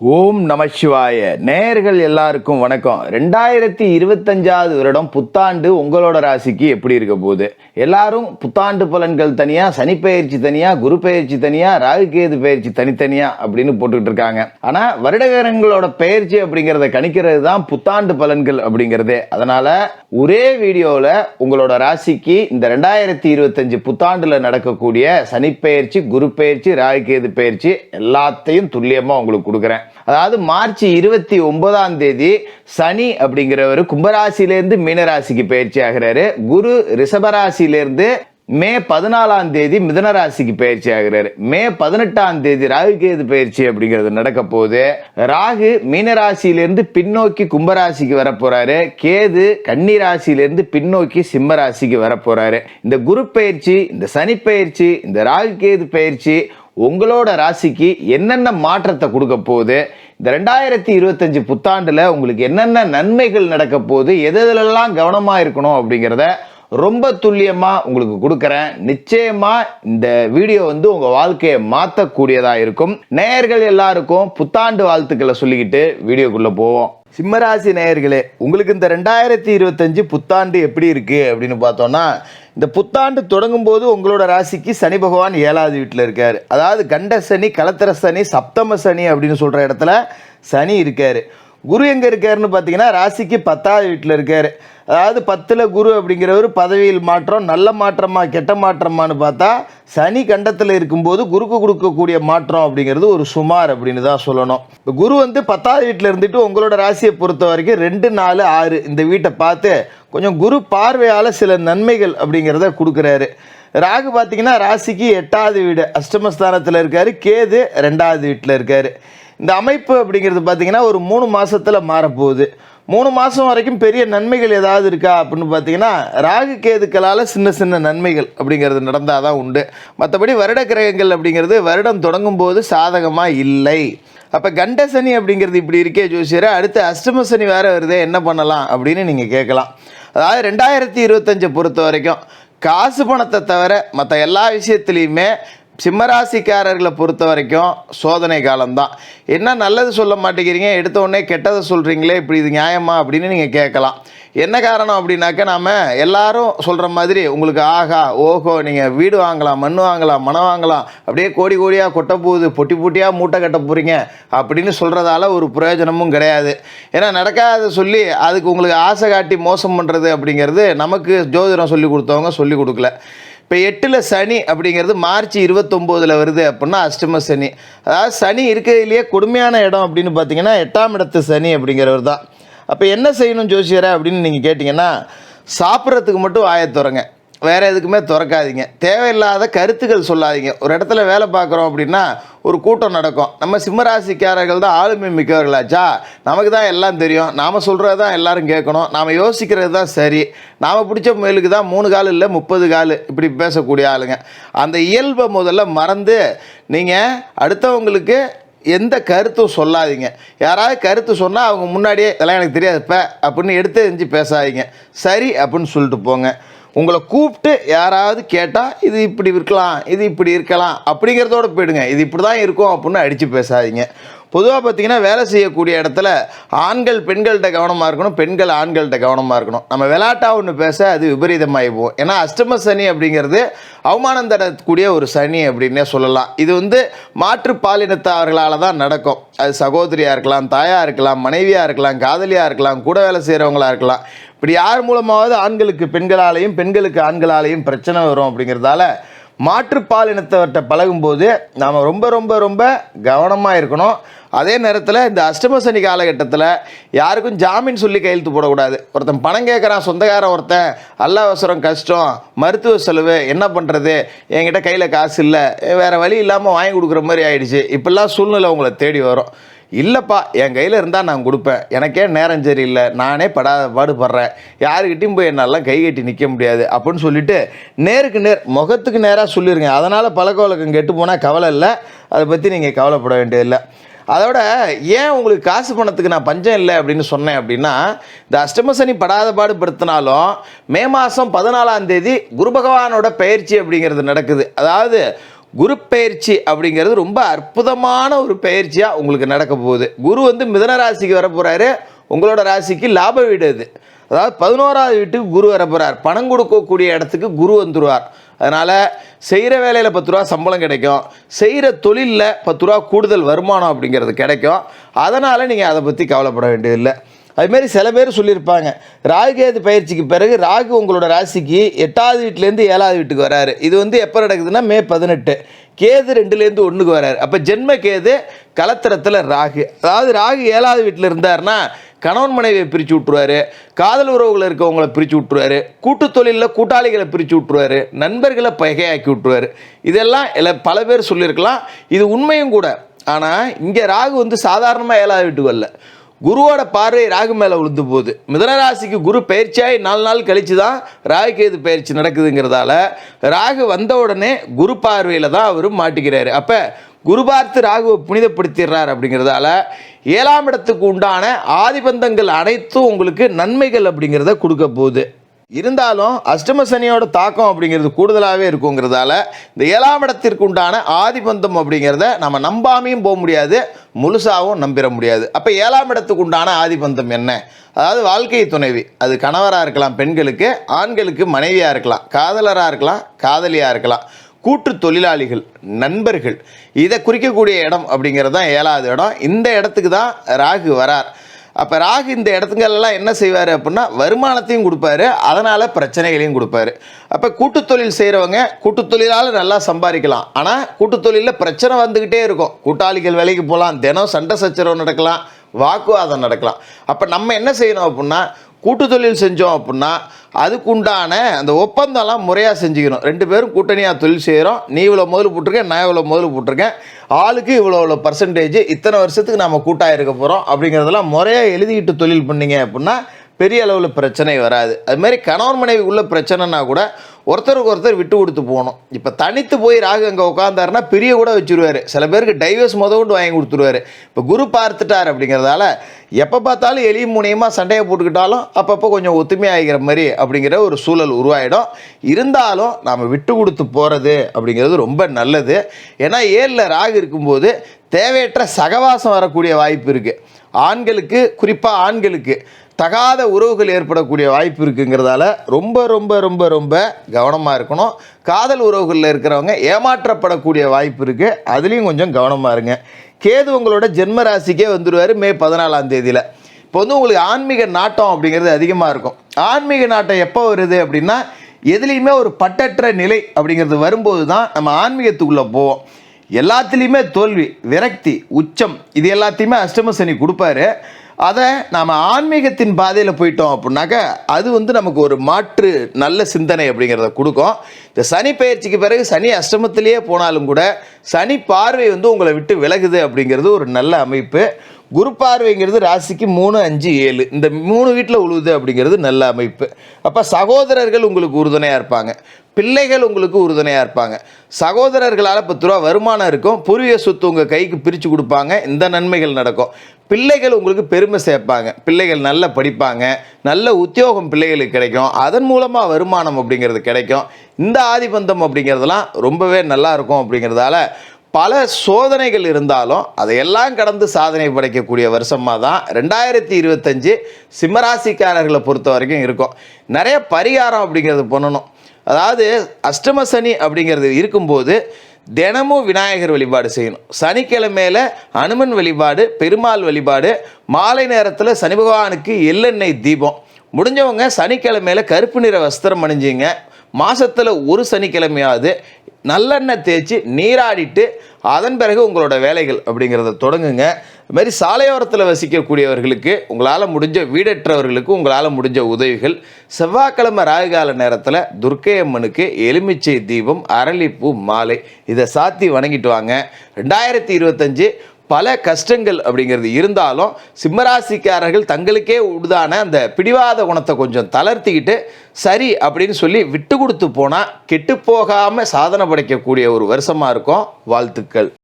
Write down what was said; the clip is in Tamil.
ஓம் நமசிவாய நேயர்கள் எல்லாருக்கும் வணக்கம். ரெண்டாயிரத்தி இருபத்தஞ்சாவது வருடம் புத்தாண்டு உங்களோட ராசிக்கு எப்படி இருக்க போகுது? எல்லாரும் புத்தாண்டு பலன்கள் தனியாக சனிப்பெயர்ச்சி தனியாக குரு பெயர்ச்சி தனியாக ராகு கேது தனித்தனியாக அப்படின்னு போட்டுக்கிட்டு இருக்காங்க. ஆனால் வருடகரங்களோட பெயர்ச்சி அப்படிங்கிறத கணிக்கிறது தான் புத்தாண்டு பலன்கள் அப்படிங்கிறது. அதனால் ஒரே வீடியோவில் உங்களோட ராசிக்கு இந்த ரெண்டாயிரத்தி இருபத்தஞ்சு புத்தாண்டில் நடக்கக்கூடிய சனிப்பெயர்ச்சி குரு பெயர்ச்சி ராகுகேது கேது எல்லாத்தையும் துல்லியமாக உங்களுக்கு கொடுக்குறேன். அதாவது மார்ச் இருபத்தி ஒன்பதாம் தேதி சனி அப்படிங்கிறவர் கும்பராசியிலேருந்து மீனராசிக்கு பயிற்சி ஆகிறாரு. குரு ரிஷபராசியிலேருந்து மே பதினாலாம் தேதி மிதன ராசிக்கு பயிற்சி ஆகிறாரு. மே பதினெட்டாம் தேதி ராகு கேது பயிற்சி அப்படிங்கிறது நடக்க போகுது. ராகு மீனராசியிலிருந்து பின்னோக்கி கும்பராசிக்கு வரப்போறாரு. கேது கன்னி ராசியிலிருந்து பின்னோக்கி சிம்ம ராசிக்கு இந்த குரு பயிற்சி இந்த சனி பயிற்சி இந்த ராகு கேது பயிற்சி உங்களோட ராசிக்கு என்னென்ன மாற்றத்தை கொடுக்க போகுது? இந்த ரெண்டாயிரத்தி இருபத்தஞ்சு புத்தாண்டில் உங்களுக்கு என்னென்ன நன்மைகள் நடக்க போகுது? எது எதுலெல்லாம் இருக்கணும் அப்படிங்கிறத ரொம்ப துல்லியமாக உங்களுக்கு கொடுக்குறேன். நிச்சயமாக இந்த வீடியோ வந்து உங்கள் வாழ்க்கையை மாற்றக்கூடியதாக இருக்கும். நேயர்கள் எல்லாருக்கும் புத்தாண்டு வாழ்த்துக்களை சொல்லிக்கிட்டு வீடியோக்குள்ளே போவோம். சிம்மராசி நேயர்களே உங்களுக்கு இந்த ரெண்டாயிரத்தி இருபத்தஞ்சு புத்தாண்டு எப்படி இருக்குது அப்படின்னு பார்த்தோன்னா இந்த புத்தாண்டு தொடங்கும் போது உங்களோட ராசிக்கு சனி பகவான் ஏழாவது வீட்டில் இருக்கார். அதாவது கண்ட சனி கலத்திர சனி சப்தம சனி அப்படின்னு சொல்கிற இடத்துல சனி இருக்கார். குரு எங்கே இருக்காருன்னு பார்த்தீங்கன்னா ராசிக்கு பத்தாவது வீட்டில் இருக்கார். அதாவது பத்தில் குரு அப்படிங்கிறவர் பதவியில் மாற்றம் நல்ல மாற்றமா கெட்ட மாற்றமான்னு பார்த்தா சனி கண்டத்தில் இருக்கும்போது குருக்கு கொடுக்கக்கூடிய மாற்றம் அப்படிங்கிறது ஒரு சுமார் அப்படின்னு தான் சொல்லணும். இப்போ குரு வந்து பத்தாவது வீட்டில் இருந்துட்டு உங்களோட ராசியை பொறுத்த வரைக்கும் ரெண்டு நாலு ஆறு இந்த வீட்டை பார்த்து கொஞ்சம் குரு பார்வையால் சில நன்மைகள் அப்படிங்கிறத கொடுக்குறாரு. ராகு பார்த்தீங்கன்னா ராசிக்கு எட்டாவது வீடு. அஷ்டமஸ்தானத்தில் இருக்கார். கேது ரெண்டாவது வீட்டில் இருக்கார். இந்த அமைப்பு அப்படிங்கிறது பார்த்தீங்கன்னா ஒரு மூணு மாதத்தில் மாறப்போகுது. மூணு மாதம் வரைக்கும் பெரிய நன்மைகள் ஏதாவது இருக்கா அப்படின்னு பார்த்தீங்கன்னா ராகு கேதுக்களால் சின்ன சின்ன நன்மைகள் அப்படிங்கிறது நடந்தால் தான் உண்டு. மற்றபடி வருட கிரகங்கள் அப்படிங்கிறது வருடம் தொடங்கும் போது சாதகமாக இல்லை. அப்போ கண்ட சனி அப்படிங்கிறது இப்படி இருக்கே ஜோசியரை அடுத்து அஷ்டம சனி வேறு வருதே என்ன பண்ணலாம் அப்படின்னு நீங்கள் கேட்கலாம். அதாவது ரெண்டாயிரத்தி இருபத்தஞ்சை பொறுத்த வரைக்கும் காசு பணத்தை தவிர மற்ற எல்லா விஷயத்துலையுமே சிம்மராசிக்காரர்களை பொறுத்த வரைக்கும் சோதனை காலம்தான். என்ன நல்லது சொல்ல மாட்டேங்கிறீங்க? எடுத்த உடனே கெட்டதை சொல்கிறீங்களே இப்படி இது நியாயமா? அப்படின்னு நீங்கள் கேட்கலாம். என்ன காரணம் அப்படின்னாக்க நாம் எல்லாரும் சொல்கிற மாதிரி உங்களுக்கு ஆகா ஓஹோ நீங்கள் வீடு வாங்கலாம் மண் வாங்கலாம் மனம் வாங்கலாம் அப்படியே கோடி கோடியாக கொட்ட போகுது பொட்டி பொட்டியாக மூட்டை கட்ட போகிறீங்க அப்படின்னு சொல்கிறதால ஒரு பிரயோஜனமும் கிடையாது. ஏன்னா நடக்காத சொல்லி அதுக்கு உங்களுக்கு ஆசை காட்டி மோசம் பண்ணுறது அப்படிங்கிறது நமக்கு ஜோதிடம் சொல்லி கொடுத்தவங்க சொல்லி கொடுக்கல. இப்போ எட்டில் சனி அப்படிங்கிறது மார்ச் இருபத்தொம்போதில் வருது அப்படின்னா அஷ்டம சனி. அதாவது சனி இருக்கிறதுலையே கொடுமையான இடம் அப்படின்னு பார்த்தீங்கன்னா எட்டாம் இடத்து சனி அப்படிங்கிறவர் தான். அப்போ என்ன செய்யணும் ஜோசியரை அப்படின்னு நீங்கள் கேட்டிங்கன்னா சாப்பிட்றதுக்கு மட்டும் வாயை துறங்க. வேறு எதுக்குமே திறக்காதீங்க. தேவையில்லாத கருத்துக்கள் சொல்லாதீங்க. ஒரு இடத்துல வேலை பார்க்குறோம் அப்படின்னா ஒரு கூட்டம் நடக்கும். நம்ம சிம்மராசிக்காரர்கள் தான் ஆளுமை மிக்கவர்களாச்சா நமக்கு தான் எல்லாம் தெரியும். நாம் சொல்கிறது தான் எல்லோரும் கேட்கணும். நாம் யோசிக்கிறது தான் சரி. நாம் பிடிச்ச முயலுக்கு தான் மூணு கால் இல்லை முப்பது கால் இப்படி பேசக்கூடிய ஆளுங்க. அந்த இயல்பை முதல்ல மறந்து நீங்கள் அடுத்தவங்களுக்கு எந்த கருத்தும் சொல்லாதீங்க. யாராவது கருத்து சொன்னால் அவங்க முன்னாடியே இதெல்லாம் எனக்கு தெரியாதுப்ப அப்படின்னு எடுத்து எரிஞ்சு பேசாதீங்க. சரி அப்படின்னு சொல்லிட்டு போங்க. உங்களை கூப்பிட்டு யாராவது கேட்டால் இது இப்படி இருக்கலாம் இது இப்படி இருக்கலாம் அப்படிங்கிறதோட போயிடுங்க. இது இப்படி தான் இருக்கும் அப்படின்னு அடித்து பேசாதீங்க. பொதுவாக பார்த்தீங்கன்னா வேலை செய்யக்கூடிய இடத்துல ஆண்கள் பெண்கள்கிட்ட கவனமாக இருக்கணும் பெண்கள் ஆண்கள்கிட்ட கவனமாக இருக்கணும். நம்ம விளாட்டாக ஒன்று பேச அது விபரீதமாகி போகும். ஏன்னா அஷ்டம சனி அப்படிங்கிறது அவமானம் தரக்கூடிய ஒரு சனி அப்படின்னே சொல்லலாம். இது வந்து மாற்று பாலினத்தவர்களால் தான் நடக்கும். அது சகோதரியாக இருக்கலாம் தாயாக இருக்கலாம் மனைவியாக இருக்கலாம் காதலியாக இருக்கலாம் கூட வேலை செய்கிறவங்களா இருக்கலாம். இப்படி யார் மூலமாவது ஆண்களுக்கு பெண்களாலேயும் பெண்களுக்கு ஆண்களாலேயும் பிரச்சனை வரும் அப்படிங்கிறதால மாற்றுப்பாலினத்தவர்கிட்ட பழகும்போது நாம் ரொம்ப ரொம்ப ரொம்ப கவனமாக இருக்கணும். அதே நேரத்தில் இந்த அஷ்டம சனி காலகட்டத்தில் யாருக்கும் ஜாமீன் சொல்லி கையெழுத்து போடக்கூடாது. ஒருத்தன் பணம் கேட்குறான் சொந்தக்காரன் ஒருத்தன் அல்ல அவசரம் கஷ்டம் மருத்துவ செலவு என்ன பண்ணுறது என்கிட்ட கையில் காசு இல்லை வேறு வழி இல்லாமல் வாங்கி கொடுக்குற மாதிரி ஆயிடுச்சு. இப்படிலாம் சூழ்நிலை உங்களை தேடி வரும். இல்லைப்பா என் கையில் இருந்தால் நான் கொடுப்பேன். எனக்கே நேரம் சரியில்லை. நானே படாத பாடுபடுறேன். யாருக்கிட்டையும் போய் என்னால் கை கட்டி நிற்க முடியாது. அப்படின்னு சொல்லிட்டு நேருக்கு நேர் முகத்துக்கு நேராக சொல்லிடுங்க அதனால் பழக்க வழக்கம் கெட்டு போனால் கவலை இல்லை. அதை பற்றி நீங்கள் கவலைப்பட வேண்டியதில்லை. அதோட ஏன் உங்களுக்கு காசு பணத்துக்கு நான் பஞ்சம் இல்லை அப்படின்னு சொன்னேன் அப்படின்னா இந்த அஷ்டமசனி படாத பாடுபடுத்தினாலும் மே மாதம் பதினாலாம் தேதி குரு பகவானோட பயிற்சி அப்படிங்கிறது நடக்குது. அதாவது குரு பயிற்சி அப்படிங்கிறது ரொம்ப அற்புதமான ஒரு பயிற்சியாக உங்களுக்கு நடக்க போகுது. குரு வந்து மிதன ராசிக்கு வர போகிறாரு உங்களோட ராசிக்கு லாப வீடு அது அதாவது பதினோராவது வீட்டுக்கு குரு வர போகிறார் பணம் கொடுக்கக்கூடிய இடத்துக்கு குரு வந்துடுவார் அதனால் செய்கிற வேலையில் பத்து ரூபா சம்பளம் கிடைக்கும். செய்கிற தொழிலில் பத்து ரூபா கூடுதல் வருமானம் அப்படிங்கிறது கிடைக்கும். அதனால் நீங்கள் அதை பற்றி கவலைப்பட வேண்டியதில்லை. அதுமாரி சில பேர் சொல்லியிருப்பாங்க ராகுகேது பயிற்சிக்கு பிறகு ராகு உங்களோட ராசிக்கு எட்டாவது வீட்டிலேருந்து ஏழாவது வீட்டுக்கு வராரு. இது வந்து எப்போ நடக்குதுன்னா மே பதினெட்டு. கேது ரெண்டுலேருந்து ஒன்றுக்கு வராரு. அப்போ ஜென்ம கேது கலத்திரத்தில் ராகு. அதாவது ராகு ஏழாவது வீட்டில் இருந்தாருன்னா கணவன் மனைவியை பிரித்து விட்ருவாரு காதல் உறவுகள் இருக்கவங்களை பிரித்து விட்ருவாரு கூட்டு தொழிலில் கூட்டாளிகளை பிரித்து விட்ருவாரு நண்பர்களை பகையாக்கி விட்ருவாரு இதெல்லாம் எல்லா பல பேர் சொல்லியிருக்கலாம். இது உண்மையும் கூட. ஆனால் இங்கே ராகு வந்து சாதாரணமாக ஏழாவது வீட்டுக்கு வரல. குருவோட பார்வை ராகு மேலே விழுந்து போகுது. மிதனராசிக்கு குரு பயிற்சியாகி நாலு நாள் கழித்து தான் ராகு கேது பயிற்சி நடக்குதுங்கிறதால ராகு வந்த உடனே குரு பார்வையில் தான் அவர் மாட்டிக்கிறாரு. அப்போ குரு பார்த்து ராகுவை புனிதப்படுத்திடுறார் அப்படிங்கிறதால ஏழாம் இடத்துக்கு உண்டான ஆதிபந்தங்கள் அனைத்தும் உங்களுக்கு நன்மைகள் அப்படிங்கிறத கொடுக்க போகுது. இருந்தாலும் அஷ்டம சனியோட தாக்கம் அப்படிங்கிறது கூடுதலாகவே இருக்குங்கிறதால இந்த ஏழாம் இடத்திற்கு உண்டான ஆதிபந்தம் அப்படிங்கிறத நம்ம நம்பாமையும் போக முடியாது முழுசாகவும் நம்பிட முடியாது. அப்போ ஏழாம் இடத்துக்கு உண்டான ஆதிபந்தம் என்ன? அதாவது வாழ்க்கை துணைவி. அது கணவராக இருக்கலாம் பெண்களுக்கு ஆண்களுக்கு மனைவியாக இருக்கலாம் காதலராக இருக்கலாம் காதலியாக இருக்கலாம் கூட்டு தொழிலாளிகள் நண்பர்கள். இதை குறிக்கக்கூடிய இடம் அப்படிங்கிறது தான் ஏழாவது இடம். இந்த இடத்துக்கு தான் ராகு வரார். அப்போ ராகு இந்த இடத்துங்களெல்லாம் என்ன செய்வார் அப்படின்னா வருமானத்தையும் கொடுப்பாரு அதனால் பிரச்சனைகளையும் கொடுப்பாரு. அப்போ கூட்டுத்தொழில் செய்கிறவங்க கூட்டுத்தொழிலால் நல்லா சம்பாதிக்கலாம். ஆனால் கூட்டுத்தொழிலில் பிரச்சனை வந்துக்கிட்டே இருக்கும். கூட்டாளிகள் வேலைக்கு போகலாம் தினம் சண்டை சச்சரவு நடக்கலாம் வாக்குவாதம் நடக்கலாம். அப்போ நம்ம என்ன செய்யணும் அப்படின்னா கூட்டு தொழில் செஞ்சோம் அப்படின்னா அதுக்குண்டான அந்த ஒப்பந்தம்லாம் முறையாக செஞ்சுக்கணும். ரெண்டு பேரும் கூட்டணியாக தொழில் செய்கிறோம் நீ இவ்வளோ முதல் போட்டிருக்கேன் நான் இவ்வளோ முதல் போட்டிருக்கேன். ஆளுக்கு இவ்வளோ இவ்வளோ பர்சன்டேஜ் இத்தனை வருஷத்துக்கு நம்ம கூட்டாக இருக்க போகிறோம் அப்படிங்கிறதெல்லாம் முறையாக எழுதிக்கிட்டு தொழில் பண்ணீங்க அப்படின்னா பெரிய அளவில் பிரச்சனை வராது. அதுமாரி கணவன் மனைவி உள்ள பிரச்சனைனா கூட ஒருத்தருக்கு ஒருத்தர் விட்டு கொடுத்து போகணும். இப்போ தனித்து போய் ராகு அங்கே உட்காந்தாருன்னா பிரிய கூட வச்சுருவாரு. சில பேருக்கு டைவர்ஸ் முத கொண்டு வாங்கி கொடுத்துருவாரு. இப்போ குரு பார்த்துட்டார் அப்படிங்கிறதால எப்போ பார்த்தாலும் எலி மூலியமாக சண்டையை போட்டுக்கிட்டாலும் அப்பப்போ கொஞ்சம் ஒத்துமையாகிற மாதிரி அப்படிங்கிற ஒரு சூழல் உருவாயிடும். இருந்தாலும் நாம் விட்டு கொடுத்து போகிறது அப்படிங்கிறது ரொம்ப நல்லது. ஏன்னா ஏழில் ராகு இருக்கும்போது தேவையற்ற சகவாசம் வரக்கூடிய வாய்ப்பு இருக்குது ஆண்களுக்கு குறிப்பாக ஆண்களுக்கு தகாத உறவுகள் ஏற்படக்கூடிய வாய்ப்பு இருக்குங்கிறதால ரொம்ப ரொம்ப ரொம்ப ரொம்ப கவனமாக இருக்கணும். காதல் உறவுகளில் இருக்கிறவங்க ஏமாற்றப்படக்கூடிய வாய்ப்பு இருக்குது அதுலேயும் கொஞ்சம் கவனமாக இருங்க. கேது உங்களோட ஜென்ம ராசிக்கே வந்துடுவார் மே பதினாலாம் தேதியில். இப்போ வந்து உங்களுக்கு ஆன்மீக நாட்டம் அப்படிங்கிறது அதிகமாக இருக்கும். ஆன்மீக நாட்டம் எப்போ வருது அப்படின்னா எதுலேயுமே ஒரு பட்டற்ற நிலை அப்படிங்கிறது வரும்போது தான் நம்ம ஆன்மீகத்துக்குள்ளே போவோம். எல்லாத்துலேயுமே தோல்வி விரக்தி உச்சம் இது எல்லாத்தையுமே அஷ்டம சனி கொடுப்பாரு. அதை நாம் ஆன்மீகத்தின் பாதையில் போயிட்டோம் அப்படின்னாக்க அது வந்து நமக்கு ஒரு மாற்று நல்ல சிந்தனை அப்படிங்கிறத கொடுக்கும். இந்த சனி பயிற்சிக்கு பிறகு சனி அஷ்டமத்திலேயே போனாலும் கூட சனி பார்வை வந்து உங்களை விட்டு விலகுது அப்படிங்கிறது ஒரு நல்ல அமைப்பு. குரு பார்வைங்கிறது ராசிக்கு மூணு அஞ்சு ஏழு. இந்த மூணு வீட்டில் உழுவுது அப்படிங்கிறது நல்ல அமைப்பு. அப்போ சகோதரர்கள் உங்களுக்கு உறுதுணையாக இருப்பாங்க. பிள்ளைகள் உங்களுக்கு உறுதுணையாக இருப்பாங்க. சகோதரர்களால் பத்து ரூபா வருமானம் இருக்கும். பூர்வீக சொத்து உங்கள் கைக்கு பிரித்து கொடுப்பாங்க. இந்த நன்மைகள் நடக்கும். பிள்ளைகள் உங்களுக்கு பெருமை சேர்ப்பாங்க. பிள்ளைகள் நல்லா படிப்பாங்க. நல்ல உத்தியோகம் பிள்ளைகளுக்கு கிடைக்கும். அதன் மூலமாக வருமானம் அப்படிங்கிறது கிடைக்கும். இந்த ஆதிபந்தம் அப்படிங்கிறதெல்லாம் ரொம்பவே நல்லா இருக்கும் அப்படிங்கிறதால பல சோதனைகள் இருந்தாலும் அதையெல்லாம் கடந்து சாதனை படைக்கக்கூடிய வருஷமாக தான் ரெண்டாயிரத்தி இருபத்தஞ்சு சிம்மராசிக்காரர்களை பொறுத்த வரைக்கும் இருக்கும். நிறைய பரிகாரம் அப்படிங்கிறது பண்ணணும். அதாவது அஷ்டம சனி அப்படிங்கிறது இருக்கும்போது தினமும் விநாயகர் வழிபாடு செய்யணும். சனிக்கிழமையில் அனுமன் வழிபாடு பெருமாள் வழிபாடு மாலை நேரத்தில் சனி பகவானுக்கு எள்ளெண்ணெய் தீபம். முடிஞ்சவங்க சனிக்கிழமையில் கருப்பு நிற வஸ்திரம் அணிஞ்சிங்க. மாதத்தில் ஒரு சனிக்கிழமையாவது நல்லெண்ணெய் தேய்ச்சி நீராடிட்டு அதன் பிறகு உங்களோட வேலைகள் அப்படிங்கிறத தொடங்குங்க. இதுமாரி சாலையோரத்தில் வசிக்கக்கூடியவர்களுக்கு உங்களால் முடிஞ்ச வீடற்றவர்களுக்கு உங்களால் முடிஞ்ச உதவிகள். செவ்வாய்க்கிழமை ராகுகால நேரத்தில் துர்க்கை அம்மனுக்கு எலுமிச்சை தீபம் அரளிப்பூ மாலை இதை சாத்தி வணங்கிட்டு வாங்க. ரெண்டாயிரத்தி இருபத்தஞ்சு பல கஷ்டங்கள் அப்படிங்கிறது இருந்தாலும் சிம்மராசிக்காரர்கள் தங்களுக்கே உடுதான அந்த பிடிவாத குணத்தை கொஞ்சம் தளர்த்திக்கிட்டு சரி அப்படின்னு சொல்லி விட்டு கொடுத்து போனால் கெட்டு போகாமல் சாதனை படைக்கக்கூடிய ஒரு வருஷமாக இருக்கும். வாழ்த்துக்கள்.